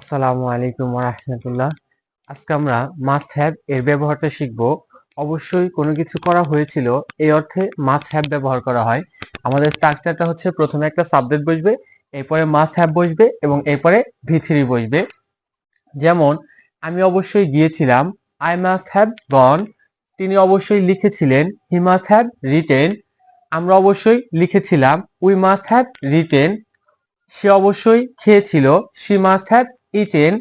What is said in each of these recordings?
আসসালামু আলাইকুম রাহমাতুল্লাহ। আজকে আমরা মাস্ট হ্যাভ এর ব্যবহারটা শিখব। অবশ্যই কোনো কিছু করা হয়েছিল, এই অর্থে মাস্ট হ্যাভ ব্যবহার করা হয়। আমাদের স্ট্রাকচারটা হচ্ছে প্রথমে একটা সাবজেক্ট বসবে, এরপরে মাস্ট হ্যাভ বসবে এবং এরপরে ভিথিরি বসবে। যেমন, আমি অবশ্যই গিয়েছিলাম আই মাস্ট হ্যাভ গন তিনি অবশ্যই লিখেছিলেন হি মাস্ট হ্যাভ রিটেন আমরা অবশ্যই লিখেছিলাম উই মাস্ট হ্যাভ রিটেন সে অবশ্যই খেয়েছিল শি মাস্ট হ্যাভ ইটেন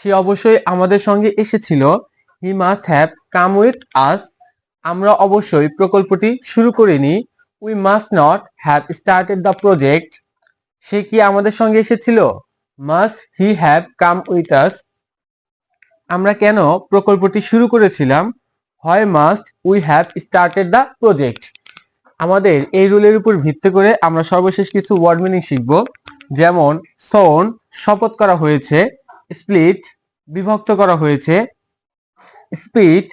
সে অবশ্যই আমাদের সঙ্গে এসেছিল। He must have come with us আমরা অবশ্যই প্রকল্পটি শুরু করিনি। We must not have started the project সে কি আমাদের সঙ্গে এসেছিল? Must he have come with us আমরা কেন প্রকল্পটি শুরু করেছিলাম? হয় must we have started the project আমাদের এই রুলের উপর ভিত্তি করে আমরা সর্বশেষ কিছু ওয়ার্ড মিনিং শিখব। যেমন সোন শপথ করা হয়েছে স্প্লিট বিভক্ত করা হয়েছে স্পিড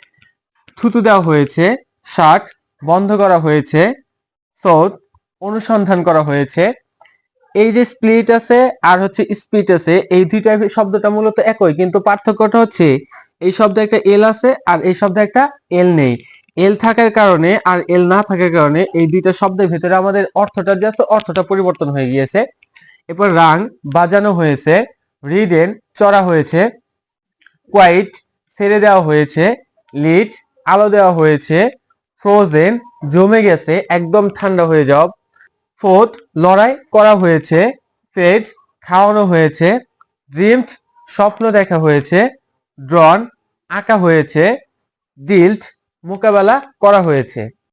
থুতু দেওয়া হয়েছে শার্ট বন্ধ করা হয়েছে সৌদ অনুসন্ধান করা হয়েছে। এই যে স্প্লিট আছে আর হচ্ছে স্পিড আছে, এই দুইটা শব্দটা মূলত একই, কিন্তু পার্থক্যটা হচ্ছে এই শব্দে একটা এল আছে আর এই শব্দে একটা এল নেই। এল থাকার কারণে আর এল না থাকার কারণে এই দুইটা শব্দের ভিতরে আমাদের অর্থটা যে আছে অর্থটা পরিবর্তন হয়ে গিয়েছে। এরপর রাং বাজানো হয়েছে, রিডেন চড়া হয়েছে, কোয়াইট ছেড়ে দেওয়া হয়েছে লিড আলো দেওয়া হয়েছে, ফ্রোজেন জমে গেছে, একদম ঠান্ডা হয়ে যাও ফোর্থ লড়াই করা হয়েছে, ফেড খাওয়ানো হয়েছে, ড্রিমড স্বপ্ন দেখা হয়েছে, ড্রন আঁকা হয়েছে ডিল্ট মোকাবেলা করা হয়েছে।